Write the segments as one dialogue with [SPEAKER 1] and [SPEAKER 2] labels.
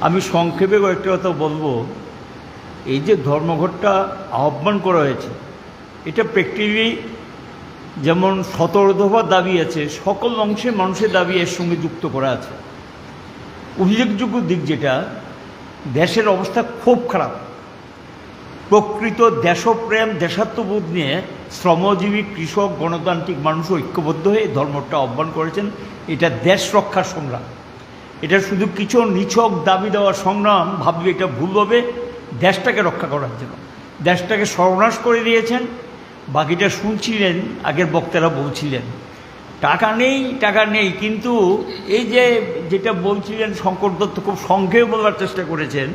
[SPEAKER 1] আমি সংক্ষেপে কয়েকটা কথা বলব। এই যে ধর্মঘটটা আহ্বান করা হয়েছে, এটা প্র্যাকটিক্যালি যেমন সতেরো দাবি আছে, সকল অংশে মানুষের দাবি এর সঙ্গে যুক্ত করা আছে। উল্লেখযোগ্য দিক যেটা, দেশের অবস্থা খুব খারাপ। প্রকৃত দেশপ্রেম, দেশাত্মবোধ নিয়ে শ্রমজীবী, কৃষক, গণতান্ত্রিক মানুষ ঐক্যবদ্ধ হয়ে ধর্মটা আহ্বান করেছেন। এটা দেশ রক্ষার সংগ্রাম। এটা শুধু কিছু নিছক দাবি দেওয়ার সংগ্রাম ভাবলে এটা ভুল হবে, দেশটাকে রক্ষা করার জন্য। দেশটাকে সর্বনাশ করে দিয়েছেন, বাকিটা শুনছিলেন, আগের বক্তারা বলছিলেন। টাকা নেই টাকা নেই, কিন্তু এই যে যেটা বলছিলেন শঙ্কর দত্ত, খুব সংক্ষেপে বলার চেষ্টা করেছেন,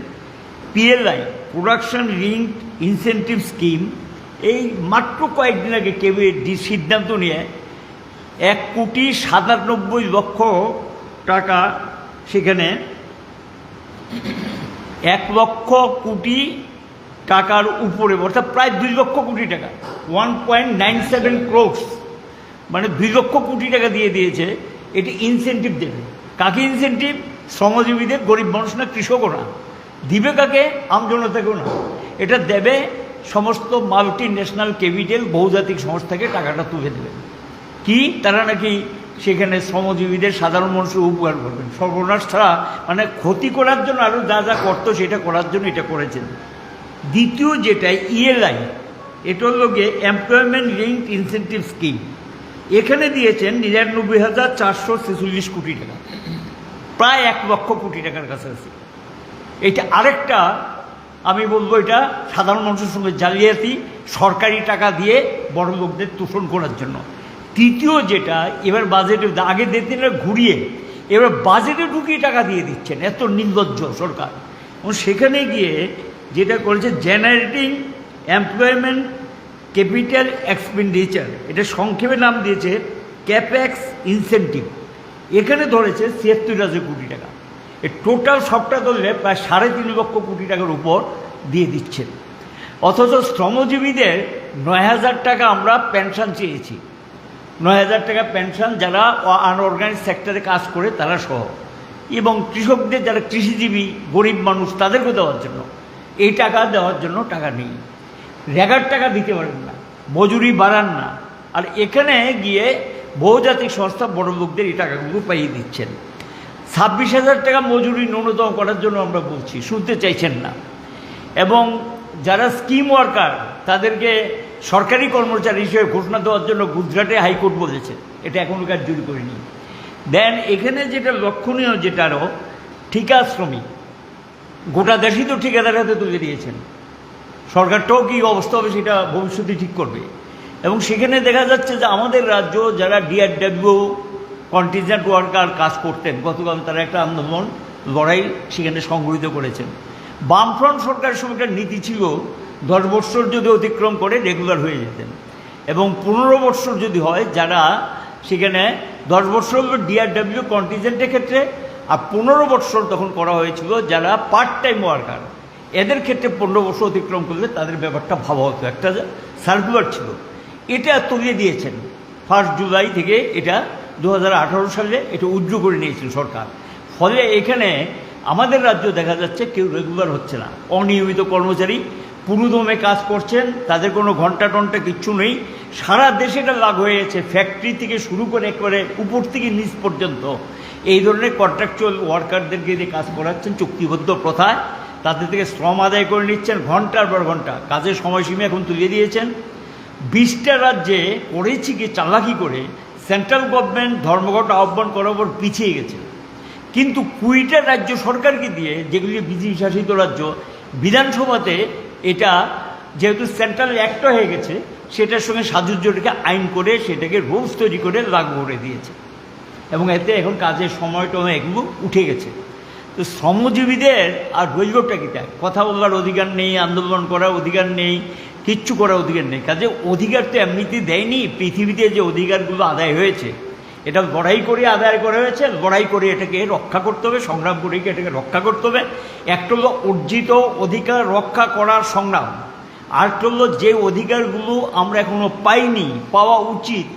[SPEAKER 1] PLI production link incentive scheme এই মাত্র কয়েকদিন আগে কেবিনেট সিদ্ধান্ত নিয়ে এক কোটি সাতানব্বই লক্ষ টাকা সেখানে এক লক্ষ কোটি টাকার উপরে, অর্থাৎ প্রায় দুই লক্ষ কোটি টাকা one point nine seven crores মানে দুই লক্ষ কোটি টাকা দিয়ে দিয়েছে, এটি ইনসেন্টিভ দেবে। কাকে ইনসেন্টিভ শ্রমজীবীদের, গরিব মানুষ না কৃষকও না দিবে কাকে? আমজনতাকেও না। এটা দেবে সমস্ত মাল্টি ন্যাশনাল ক্যাপিটাল বহুজাতিক সংস্থাকে টাকাটা তুলে দেবে। কি? তারা নাকি সেখানে শ্রমজীবীদের সাধারণ মানুষের উপকার করবেন। সর্বনাশ ছাড়া মানে ক্ষতি করার জন্য আরও যা যা করতো সেটা করার জন্য এটা করেছেন। দ্বিতীয় যেটা ইএলআই এটা হলো গিয়ে এমপ্লয়মেন্ট লিঙ্ক ইনসেন্টিভ স্কিম এখানে দিয়েছেন নিরানব্বই হাজার চারশো ছেচল্লিশ কোটি টাকা। প্রায় এক লক্ষ কোটি টাকার কাছাকাছি। এটা আরেকটা, আমি বলব এটা সাধারণ মানুষের সঙ্গে জালিয়াতি, সরকারি টাকা দিয়ে বড় লোকদের তোষণ করার জন্য। তৃতীয় যেটা, এবার বাজেটে আগে দিতেন ঘুরিয়ে, এবার বাজেটে ঢুকিয়ে টাকা দিয়ে দিচ্ছেন, এত নির্লজ্জ সরকার। এবং সেখানে গিয়ে যেটা করেছে জেনারেটিং এমপ্লয়মেন্ট ক্যাপিটাল এক্সপেন্ডিচার এটা সংক্ষেপে নাম দিয়েছে ক্যাপেক্স ইনসেন্টিভ এখানে ধরেছে ছিয়াত্তর হাজার কোটি টাকা। এই টোটাল সবটা ধরলে প্রায় সাড়ে তিন লক্ষ কোটি টাকার উপর দিয়ে দিচ্ছেন। অথচ শ্রমজীবীদের নয় হাজার টাকা আমরা পেনশন চেয়েছি। নয় হাজার টাকা পেনশন যারা আনঅর্গানাইজ সেক্টরে কাজ করে, তারা সহ। এবং কৃষকদের যারা কৃষিজীবী, গরিব মানুষ, তাদেরকে দেওয়ার জন্য। এই টাকা দেওয়ার জন্য টাকা নেই। রেগার টাকা দিতে পারেন না, মজুরি বাড়ান না। আর এখানে গিয়ে বহুজাতিক সংস্থা বড় লোকদের এই টাকাগুলো পাইয়ে দিচ্ছেন। ছাব্বিশ হাজার টাকা মজুরি ন্যূনতম করার জন্য আমরা বলছি, শুনতে চাইছেন না। এবং যারা স্কিম ওয়ার্কার তাদেরকে সরকারি কর্মচারী হিসেবে ঘোষণা দেওয়ার জন্য গুজরাটে হাইকোর্ট বলেছে। এটা এখনও কার্যকরী করেনি। দেন এখানে যেটা লক্ষণীয় যেটা আরও ঠিকা শ্রমিক। গোটা দেশই তো ঠিকাদার হাতে তুলে দিয়েছেন। সরকারটাও কী অবস্থা হবে সেটা ভবিষ্যতে ঠিক করবে। এবং সেখানে দেখা যাচ্ছে যে আমাদের রাজ্য যারা ডিআরডাব্লিউ কন্টিনজেন্ট ওয়ার্কার কাজ করতেন, গতকাল তারা একটা আন্দোলন, লড়াই সেখানে সংগঠিত করেছেন। বামফ্রন্ট সরকারের সময় একটা নীতি ছিল দশ বৎসর যদি অতিক্রম করে রেগুলার হয়ে যেতেন। এবং পনেরো বৎসর যদি হয়, যারা সেখানে দশ বৎসর হলো ডিআরডাব্লিউ কন্টিনজেন্টের ক্ষেত্রে, আর পনেরো বৎসর তখন করা হয়েছিল যারা পার্ট টাইম ওয়ার্কার এদের ক্ষেত্রে পনেরো বছর অতিক্রম করলে তাদের ব্যাপারটা ভাবা হতো। একটা সার্কুলার ছিল। এটা তুলিয়ে দিয়েছেন। ফার্স্ট জুলাই থেকে এটা দু হাজার আঠারো সালে এটা উজ্জ্ব করে নিয়েছিল সরকার। ফলে এখানে আমাদের রাজ্য দেখা যাচ্ছে কেউ রেগুলার হচ্ছে না। অনিয়মিত কর্মচারী পুরুদমে কাজ করছেন, তাদের কোনো ঘণ্টা টন্টা কিচ্ছু নেই। সারা দেশে এটা লাগ হয়ে গেছে ফ্যাক্টরি থেকে শুরু করে একবারে উপর থেকে নিচ পর্যন্ত। এই ধরনের কন্ট্রাকচুয়াল ওয়ার্কারদেরকে দিয়ে কাজ করাচ্ছেন, চুক্তিবদ্ধ প্রথায়, তাদের থেকে শ্রম আদায় করে নিচ্ছেন ঘণ্টার পর ঘণ্টা কাজের সময়সীমা এখন তুলে দিয়েছেন। বিশটা রাজ্যে করেছি কি, চালাকি করে সেন্ট্রাল গভর্নমেন্ট ধর্মঘট আহ্বান করার পর পিছিয়ে গেছে। কিন্তু কুড়িটা রাজ্য সরকারকে দিয়ে, যেগুলি বিজেপি শাসিত রাজ্য, বিধানসভাতে এটা যেহেতু সেন্ট্রাল অ্যাক্ট হয়ে গেছে, সেটার সঙ্গে সাজুজ্যটাকে আইন করে সেটাকে রুলস তৈরি করে লাগু করে দিয়েছে। এবং এতে এখন কাজের সময়টা এগুলো উঠে গেছে। তো শ্রমজীবীদের আর রইলটা কি তাই কথা বলার অধিকার নেই, আন্দোলন করার অধিকার নেই, কিচ্ছু করার অধিকার নেই। কাজে অধিকার তো এমনিতে দেয়নি, পৃথিবীতে যে অধিকারগুলো আদায় হয়েছে এটা লড়াই করে আদায় করা হয়েছে, লড়াই করে এটাকে রক্ষা করতে হবে, সংগ্রাম করে এটাকে রক্ষা করতে হবে? একটা হলো অর্জিত অধিকার রক্ষা করার সংগ্রাম, আরেকটা হলো যে অধিকারগুলো আমরা এখনও পাইনি, পাওয়া উচিত,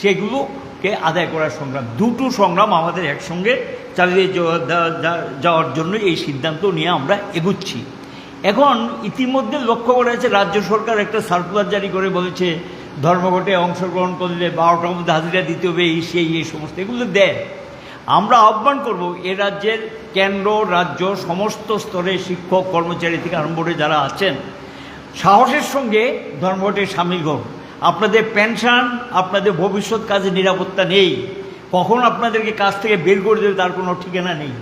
[SPEAKER 1] সেগুলোকে আদায় করার সংগ্রাম। দুটো সংগ্রাম আমাদের একসঙ্গে চালিয়ে যাওয়ার জন্য এই সিদ্ধান্ত নিয়ে আমরা এগুচ্ছি। এখন ইতিমধ্যে লক্ষ্য করা হয়েছে রাজ্য সরকার একটা সার্কুলার জারি করে বলেছে ধর্মঘটে অংশগ্রহণ করলে বারোটার মধ্যে হাজিরা দিতে হবে, এই সেই, এই সমস্ত। এগুলো দেয় আমরা আহ্বান করব, এ রাজ্যের কেন্দ্র, রাজ্য, সমস্ত স্তরে শিক্ষক, কর্মচারী থেকে আরম্ভ করে যারা আছেন, সাহসের সঙ্গে ধর্মঘটে সামিল হোন। আপনাদের পেনশন, আপনাদের ভবিষ্যৎ কাজে নিরাপত্তা নেই। কখন আপনাদেরকে কাজ থেকে বের করে দেবে তার কোনো ঠিকানা নেই।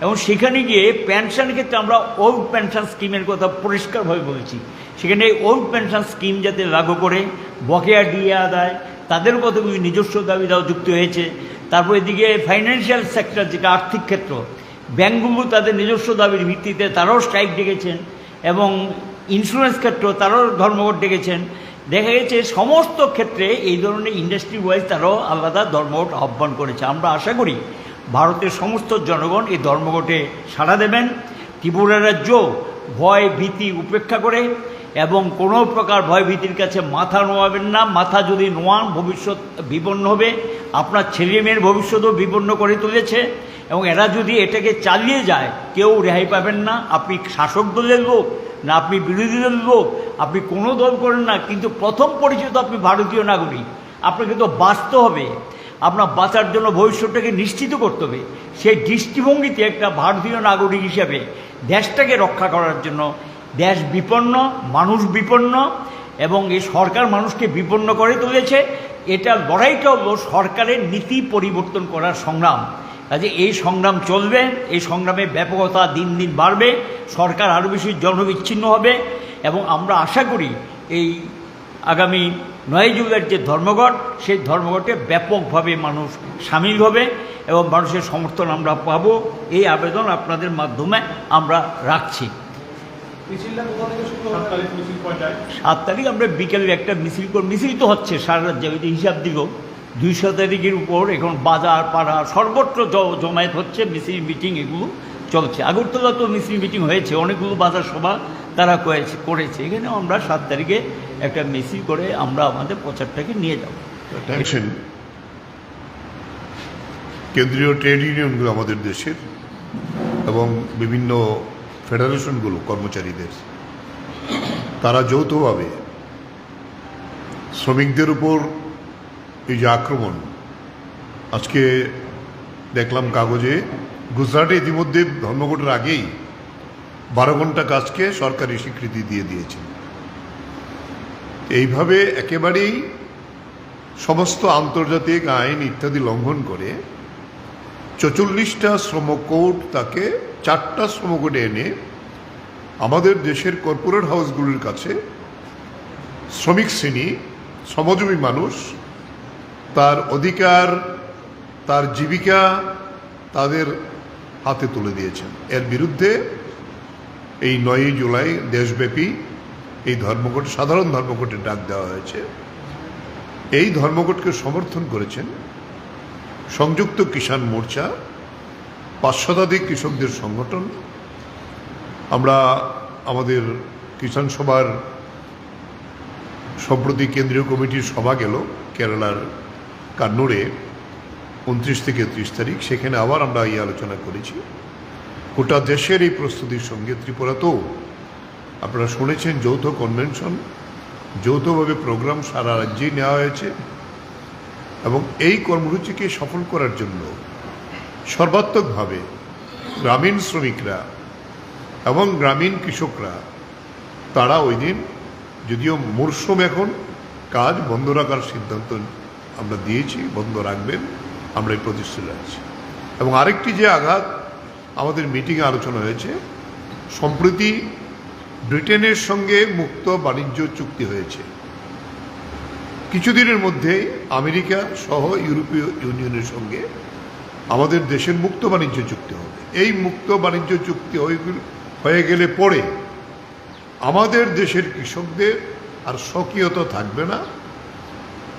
[SPEAKER 1] এবং সেখানে গিয়ে পেনশন ক্ষেত্রে আমরা ওল্ড পেনশন স্কিমের কথা পরিষ্কারভাবে বলেছি। সেখানে ওল্ড পেনশন স্কিম যাতে লাগু করে, বকেয়া দিয়ে আদায়, তাদের কতগুলি নিজস্ব দাবি দাওয়া যুক্ত হয়েছে। তারপর এদিকে ফাইন্যান্সিয়াল সেক্টর যেটা আর্থিক ক্ষেত্র ব্যাঙ্কগুলো তাদের নিজস্ব দাবির ভিত্তিতে তারাও স্ট্রাইক ডেকেছেন এবং ইন্স্যুরেন্স ক্ষেত্র তারাও ধর্মঘট ডেকেছেন। দেখা গেছে সমস্ত ক্ষেত্রে এই ধরনের ইন্ডাস্ট্রি ওয়াইজ তারাও আলাদা ধর্মঘট আহ্বান করেছে। আমরা আশা করি ভারতের সমস্ত জনগণ এই ধর্মঘটে সাড়া দেবেন। ত্রিপুরা রাজ্য ভয় ভীতি উপেক্ষা করে এবং কোনো প্রকার ভয় ভীতির কাছে মাথা নোয়াবেন না। মাথা যদি নোয়ান, ভবিষ্যৎ বিপন্ন হবে। আপনার ছেলে মেয়ের ভবিষ্যৎও বিপন্ন করে তুলেছে। এবং এরা যদি এটাকে চালিয়ে যায়, কেউ রেহাই পাবেন না। আপনি শাসক দলের লোক না আপনি বিরোধী দলের লোক, আপনি কোনো দল করেন না। কিন্তু প্রথম পরিচিত আপনি ভারতীয় নাগরিক। আপনাকে তো বাঁচতে হবে। আপনার বাঁচার জন্য ভবিষ্যৎটাকে নিশ্চিত করতে হবে। সেই দৃষ্টিভঙ্গিতে একটা ভারতীয় নাগরিক হিসেবে দেশটাকে রক্ষা করার জন্য দেশ বিপন্ন, মানুষ বিপন্ন, এবং এই সরকার মানুষকে বিপন্ন করে তুলেছে, এটা লড়াইটা হলো সরকারের নীতি পরিবর্তন করার সংগ্রাম। কাজে এই সংগ্রাম চলবে, এই সংগ্রামে ব্যাপকতা দিন দিন বাড়বে, সরকার আরও বেশি জনবিচ্ছিন্ন হবে, এবং আমরা আশা করি এই আগামী নয় জুলাইয়ের যে ধর্মঘট, সেই ধর্মঘটে ব্যাপকভাবে মানুষ সামিল হবে, এবং মানুষের সমর্থন আমরা পাবো। এই আবেদন আপনাদের মাধ্যমে আমরা রাখছি
[SPEAKER 2] মিছিলটা কোথা থেকে শুরু হবে?
[SPEAKER 3] সাত তারিখ মিছিল কয়টায়
[SPEAKER 1] তারিখ আমরা বিকেলে একটা মিছিল কর মিছিল তো হচ্ছে সারা রাজ্যে ওই হিসাব দিল দুইশো তারিখের উপর এখন বাজার পাড়া সর্বত্র জ- জমায়েত হচ্ছে মিছিল মিটিং এগুলো চলছে। আগরতলা তো মিছিল মিটিং হয়েছে অনেকগুলো বাজার সভা তারা করেছে করেছে। এখানে আমরা সাত তারিখে একটা মিছিল করে আমরা আমাদের প্রচারটাকে নিয়ে যাব।
[SPEAKER 4] কেন্দ্রীয় ট্রেড ইউনিয়নগুলো আমাদের দেশের এবং বিভিন্ন ফেডারেশনগুলো, কর্মচারীদের। তারা যৌথভাবে শ্রমিকদের উপর এই যে আক্রমণ, আজকে দেখলাম কাগজে, গুজরাটে ইতিমধ্যে ধর্মঘটের আগেই বারো ঘণ্টা কাজকে সরকারি স্বীকৃতি দিয়ে দিয়েছে। এইভাবে একেবারেই সমস্ত আন্তর্জাতিক আইন ইত্যাদি লঙ্ঘন করে চচল্লিশটা শ্রম কোড তাকে চারটা শ্রম কোডে এনে আমাদের দেশের কর্পোরেট হাউসগুলির কাছে শ্রমিক শ্রেণি, শ্রমজীবী মানুষ, তার অধিকার, তার জীবিকা তাদের হাতে তুলে দিয়েছেন। এর বিরুদ্ধে এই নয়ই জুলাই দেশব্যাপী এই ধর্মঘট, সাধারণ ধর্মঘটের ডাক দেওয়া হয়েছে। এই ধর্মঘটকে সমর্থন করেছেন সংযুক্ত কিষাণ মোর্চা পাঁচ শতাধিক কৃষকদের সংগঠন। আমরা আমাদের কিষাণ সভার সম্প্রতি কেন্দ্রীয় কমিটির সভা গেল কেরালার কান্নুরে, উনত্রিশ থেকে ত্রিশ তারিখ। সেখানে আবার আমরা এই আলোচনা করেছি। গোটা দেশের এই প্রস্তুতির সঙ্গে ত্রিপুরাতেও আপনারা শুনেছেন যৌথ কনভেনশন, যৌথভাবে প্রোগ্রাম সারা রাজ্যেই নেওয়া হয়েছে এবং এই কর্মসূচিকে সফল করার জন্য সর্বাত্মকভাবে গ্রামীণ শ্রমিকরা এবং গ্রামীণ কৃষকরা, তারা ওই দিন যদিও মরশুম এখন কাজ বন্ধ রাখার সিদ্ধান্ত আমরা দিয়েছি, বন্ধ রাখবেন, আমরা এই প্রতিশ্রুতি রাখছি এবং আরেকটি যে আঘাত আমাদের মিটিংয়ে আলোচনা হয়েছে, সম্প্রতি ব্রিটেনের সঙ্গে মুক্ত বাণিজ্য চুক্তি হয়েছে। কিছুদিনের মধ্যেই আমেরিকা সহ ইউরোপীয় ইউনিয়নের সঙ্গে আমাদের দেশের মুক্ত বাণিজ্য চুক্তি হবে। এই মুক্ত বাণিজ্য চুক্তি হয়ে গেলে পরে আমাদের দেশের কৃষকদের আর স্বকীয়তা থাকবে না।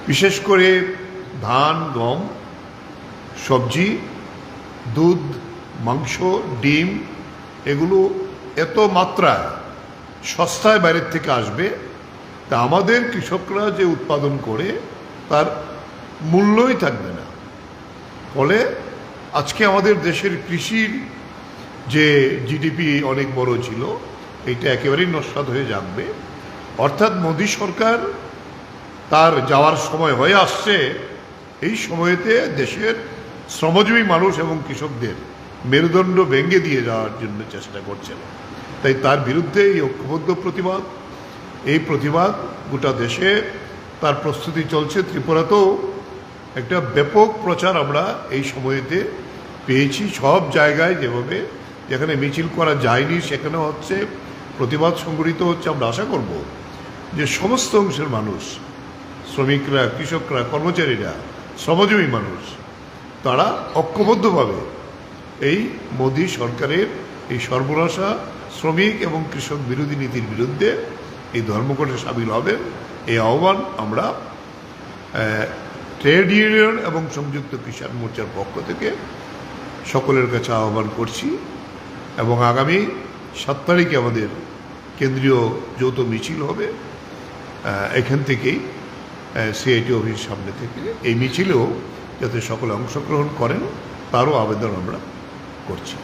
[SPEAKER 4] বিশেষ করে ধান, গম, সবজি, দুধ, মাংস, ডিম, এগুলো এত মাত্রায় সস্তায় বাইরের থেকে আসবে তা আমাদের কৃষকরা যে উৎপাদন করে তার মূল্যই থাকবে না। ফলে আজকে আমাদের দেশের কৃষির যে জিডিপি অনেক বড় ছিল, এইটা একেবারেই নস্বাত হয়ে যাবে। অর্থাৎ মোদী সরকার তার যাওয়ার সময় হয়ে আসছে, এই সময়েতে দেশের শ্রমজীবী মানুষ এবং কৃষকদের মেরুদণ্ড ভেঙে দিয়ে যাওয়ার জন্য চেষ্টা করছেন। তাই তার বিরুদ্ধে এই ঐক্যবদ্ধ প্রতিবাদ, এই প্রতিবাদ গোটা দেশে তার প্রস্তুতি চলছে। ত্রিপুরাতেও একটা ব্যাপক প্রচার আমরা এই সময়েতে পেয়েছি, সব জায়গায় যেভাবে, যেখানে মিছিল করা যায়নি, সেখানে হচ্ছে প্রতিবাদ সংগঠিত হচ্ছে। আমরা আশা করব যে সমস্ত অংশের মানুষ, শ্রমিকরা, কৃষকরা, কর্মচারীরা, শ্রমজীবী মানুষ, তারা ঐক্যবদ্ধভাবে এই মোদী সরকারের এই সর্বনাশা শ্রমিক এবং কৃষক বিরোধী নীতির বিরুদ্ধে এই ধর্মঘটে সামিল হবেন। এই আহ্বান আমরা ট্রেড ইউনিয়ন এবং সংযুক্ত কিষাণ মোর্চার পক্ষ থেকে সকলের কাছে আহ্বান করছি এবং আগামী সাত তারিখে আমাদের কেন্দ্রীয় যৌথ মিছিল হবে। এখান থেকেই সিআইটি অফিস সামনে থেকে এই মিছিলেও যাতে সকলে অংশগ্রহণ করেন, তারও আবেদন আমরা করছি।